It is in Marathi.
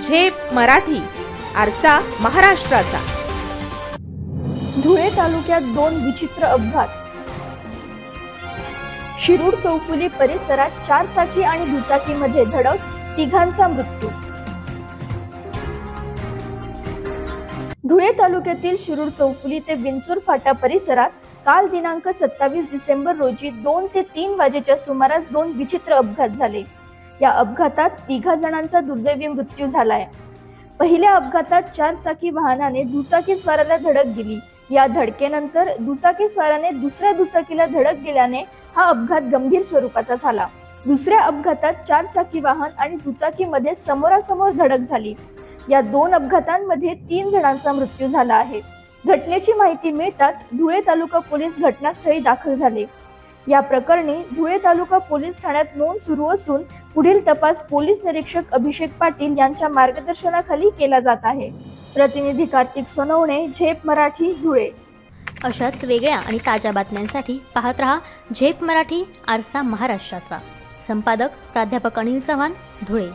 झेप मराठी आरसा महाराष्ट्राचा. धुळे तालुक्यात दोन विचित्र अपघात. शिरूर चौफुली परिसरात चार चाकी आणि दुचाकीमध्ये धडक तिघांचा मृत्यू. धुळे तालुक्यातील शिरूर चौफुली ते विंचूर फाटा परिसरात काल दिनांक सत्तावीस डिसेंबर रोजी दोन ते तीन वाजेच्या सुमारास दोन विचित्र अपघात झाले. या अपघातात तिघा जणांचा दुर्दैवी मृत्यू झालाय. पहिल्या अपघातात चार चाकी वाहनाने दुचाकी स्वाराला धडक दिली. या धडकेनंतर दुचाकी स्वाराने दुसऱ्या दुचाकीला धडक दिल्याने हा अपघात गंभीर स्वरूपाचा झाला. दुसऱ्या अपघातात चार चाकी वाहन आणि दुचाकीमध्ये समोरासमोर धडक झाली. या दोन अपघातांमध्ये तीन जणांचा मृत्यू झाला आहे. घटनेची माहिती मिळताच धुळे तालुका पोलीस घटनास्थळी दाखल झाले. या प्रकरणी धुळे तालुका पोलीस ठाण्यात नोंद सुरू असून पुढील तपास पोलीस निरीक्षक अभिषेक पाटील यांच्या मार्गदर्शनाखाली केला जात आहे. प्रतिनिधी कार्तिक सोनवणे झेप मराठी धुळे. अशाच वेगळ्या आणि ताज्या बातम्यांसाठी पाहत रहा झेप मराठी आरसा महाराष्ट्राचा. संपादक प्राध्यापक अनिल चव्हाण धुळे.